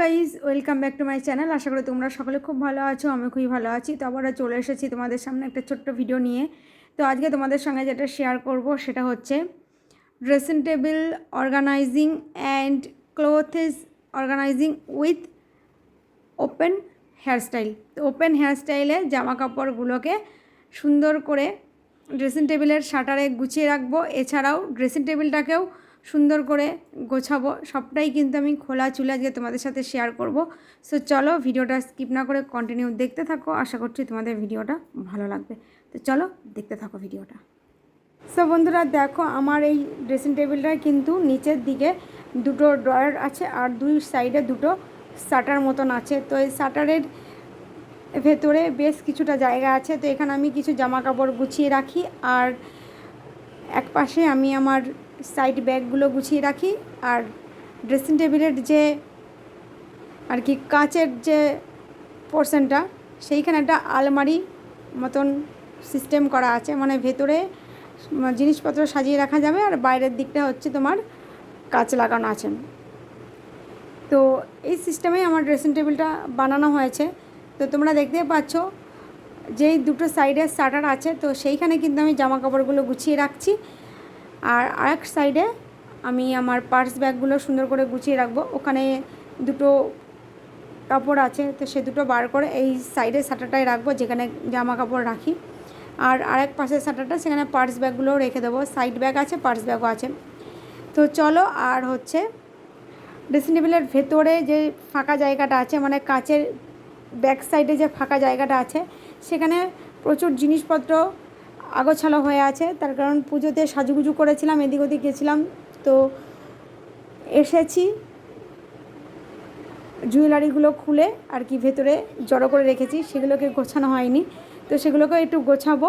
Guys welcome back to my channel. আশা করি তোমরা সকলে খুব ভালো আছো আমি খুবই ভালো আছি। তো আবার চলে এসেছি তোমাদের সামনে একটা ছোট্ট ভিডিও নিয়ে। তো আজকে তোমাদের সঙ্গে যেটা শেয়ার করব সেটা হচ্ছে dressing table organizing and clothes organizing with open hairstyle তো ওপেন হেয়ারস্টাইলে জামা কাপড়গুলোকে সুন্দর করে ড্রেসিং টেবিলের শাটারে গুছিয়ে রাখব। এছাড়াও ড্রেসিং টেবিলটাকেও সুন্দর করে গোছাবো। সবটাই কিন্তু আমি খোলা চুলে আজকে তোমাদের সাথে শেয়ার করব। সো চলো ভিডিওটা স্কিপ না করে কন্টিনিউ দেখতে থাকো। আশা করছি তোমাদের ভিডিওটা ভালো লাগবে। তো চলো দেখতে থাকো ভিডিওটা। সো বন্ধুরা দেখো আমার এই ড্রেসিং টেবিলটা কিন্তু নিচের দিকে দুটো ড্রয়ার আছে আর দুই সাইডে দুটো শাটার মতন আছে। তো এই শাটারের ভেতরে বেশ কিছুটা জায়গা আছে। তো এখানে আমি কিছু জামা কাপড় গুছিয়ে রাখি আর এক পাশে আমি আমার সাইড ব্যাগগুলো গুছিয়ে রাখি আর ড্রেসিং টেবিলের যে আর কি কাচের যে পোর্শনটা সেইখানে একটা আলমারি মতন সিস্টেম করা আছে। মানে ভেতরে জিনিসপত্র সাজিয়ে রাখা যাবে আর বাইরের দিকটা হচ্ছে তোমার কাচ লাগানো আছে। তো এই সিস্টেমে আমার ড্রেসিং টেবিলটা বানানো হয়েছে। তো তোমরা দেখতে পাচ্ছ যেই দুটো সাইডে শাটার আছে, তো সেইখানে কিন্তু আমি জামা কাপড়গুলো গুছিয়ে রাখছি। আর আরেক সাইডে আমি আমার পার্স ব্যাগগুলো সুন্দর করে গুছিয়ে রাখব। ওখানে দুটো কাপড় আছে, তো সে দুটো বার করে এই সাইডে শাটারটাই রাখব, যেখানে জামা কাপড় রাখি। আর আরেক পাশের শাটারটা সেখানে পার্স ব্যাগগুলোও রেখে দেবো। সাইড ব্যাগ আছে পার্স ব্যাগও আছে। তো চলো, আর হচ্ছে ড্রেসিং টেবিলের ভেতরে যে ফাঁকা জায়গাটা আছে মানে কাচের ব্যাক সাইডে যে ফাঁকা জায়গাটা আছে, সেখানে প্রচুর জিনিসপত্র আগোছালো হয়ে আছে। তার কারণ পুজোতে সাজুগুজু করেছিলাম, এদিক ওদিক গেছিলাম। তো এসেছি জুয়েলারিগুলো খুলে আর কি ভেতরে জড়ো করে রেখেছি। সেগুলোকে গোছানো হয়নি। তো সেগুলোকে একটু গোছাবো।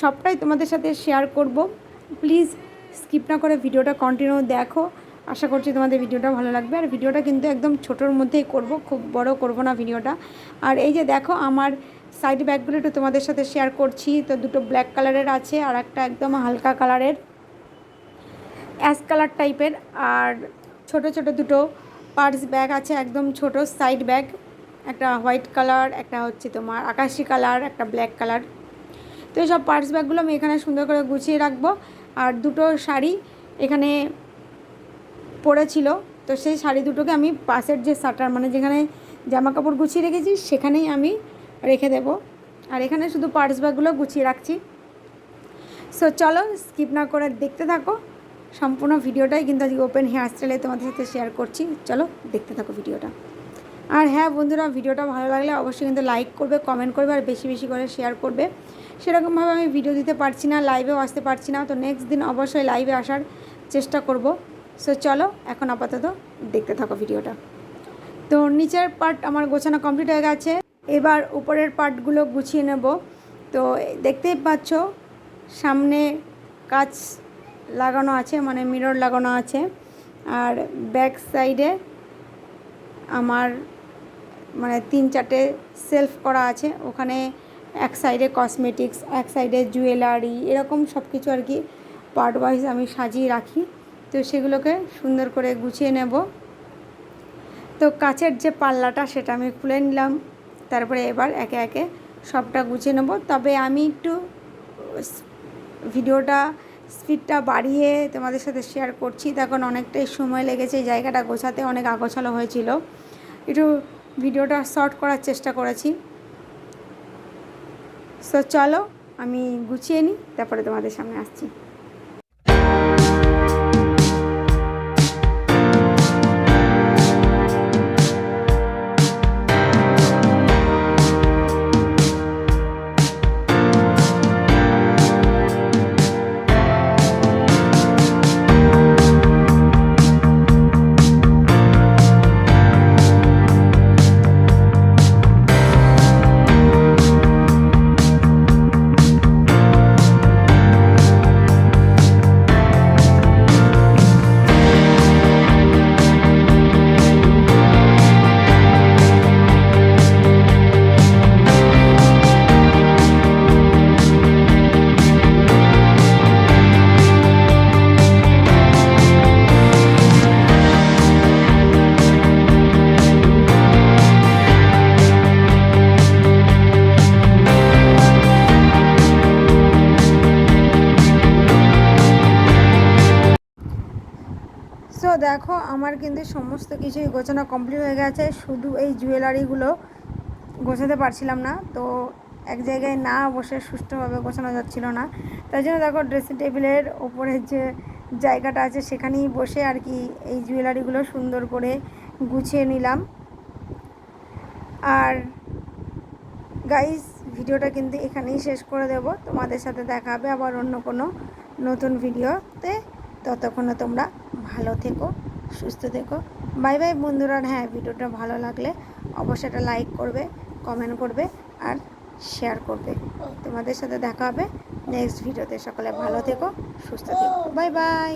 সবটাই তোমাদের সাথে শেয়ার করব। প্লিজ স্কিপ না করে ভিডিওটা কন্টিনিউ দেখো। আশা করছি তোমাদের ভিডিওটা ভালো লাগবে। আর ভিডিওটা কিন্তু একদম ছোটোর মধ্যেই করব। খুব বড় করব না ভিডিওটা। আর এই যে দেখো আমার সাইড ব্যাগগুলো একটু তোমাদের সাথে শেয়ার করছি। তো দুটো ব্ল্যাক কালারের আছে আর একটা একদম হালকা কালারের অ্যাশ কালার টাইপের আর ছোট ছোট দুটো পার্স ব্যাগ আছে, একদম ছোট সাইড ব্যাগ একটা হোয়াইট কালার একটা হচ্ছে তোমার আকাশি কালার একটা ব্ল্যাক কালার তো এই সব পার্স ব্যাগগুলো আমি এখানে সুন্দর করে গুছিয়ে রাখব। আর দুটো শাড়ি এখানে পড়েছিল। তো সেই শাড়ি দুটোকে আমি পাশের যে শাটার মানে যেখানে জামা কাপড় গুছিয়ে রেখেছি, সেখানেই আমি রেখে দেব। আর এখানে শুধু পার্স ব্যাগগুলো গুছিয়ে রাখছি। সো চলো স্কিপ না করে দেখতে থাকো। সম্পূর্ণ ভিডিওটাই কিন্তু আজকে ওপেন হেয়ার স্টাইলে তোমাদের সাথে শেয়ার করছি। চলো, দেখতে থাকো ভিডিওটা। আর হ্যাঁ বন্ধুরা, ভিডিওটা ভালো লাগলে অবশ্যই কিন্তু লাইক করবে কমেন্ট করবে আর বেশি বেশি করে শেয়ার করবে। সেরকমভাবে আমি ভিডিও দিতে পারছি না লাইভেও আসতে পারছি না। তো নেক্সট দিন অবশ্যই লাইভে আসার চেষ্টা করব। সো চলো, এখন আপাতত দেখতে থাকো ভিডিওটা। তো নিচের পার্ট আমার গোছানো কমপ্লিট হয়ে গেছে। এবার উপরের পার্টগুলো গুছিয়ে নেব। তো দেখতেই পাচ্ছ, সামনে কাচ লাগানো আছে মানে মিরর লাগানো আছে। আর ব্যাক সাইডে আমার মানে তিন চারটে সেলফ করা আছে। ওখানে এক সাইডে কসমেটিক্স, এক সাইডে জুয়েলারি, এরকম সব কিছু আর কি পার্ট ওয়াইজ আমি সাজিয়ে রাখি। তো সেগুলোকে সুন্দর করে গুছিয়ে নেব। তো কাচের যে পাল্লাটা, সেটা আমি খুলে নিলাম। তারপরে এবার একে একে সবটা গুছিয়ে নেব। তবে আমি একটু ভিডিওটা, স্পিডটা বাড়িয়ে তোমাদের সাথে শেয়ার করছি। তখন অনেকটাই সময় লেগেছে এই জায়গাটা গোছাতে, অনেক আগোছালো হয়েছিল। একটু ভিডিওটা শর্ট করার চেষ্টা করেছি। সো চলো, আমি গুছিয়ে নিই, তারপরে তোমাদের সামনে আসছি। দেখো, আমার কিন্তু সমস্ত কিছুই গোছানো কমপ্লিট হয়ে গেছে। শুধু এই জুয়েলারিগুলো গোছাতে পারছিলাম না। তো এক জায়গায় না বসে সুষ্ঠুভাবে গোছানো যাচ্ছিল না। তাই জন্য দেখো ড্রেসিং টেবিলের ওপরের যে জায়গাটা আছে, সেখানেই বসে আর কি এই জুয়েলারিগুলো সুন্দর করে গুছিয়ে নিলাম। আর গাইস ভিডিওটা কিন্তু এখানেই শেষ করে দেব। তোমাদের সাথে দেখা হবে আবার অন্য কোনো নতুন ভিডিওতে ততক্ষণে তোমরা ভালো থেকো, সুস্থ থেকো। বাই বাই বন্ধুরা হ্যাঁ ভিডিওটা ভালো লাগলে অবশ্যই একটা লাইক করবে কমেন্ট করবে আর শেয়ার করবে। তোমাদের সাথে দেখা হবে নেক্সট ভিডিওতে। সকলে ভালো থেকো, সুস্থ থেকো। Bye bye.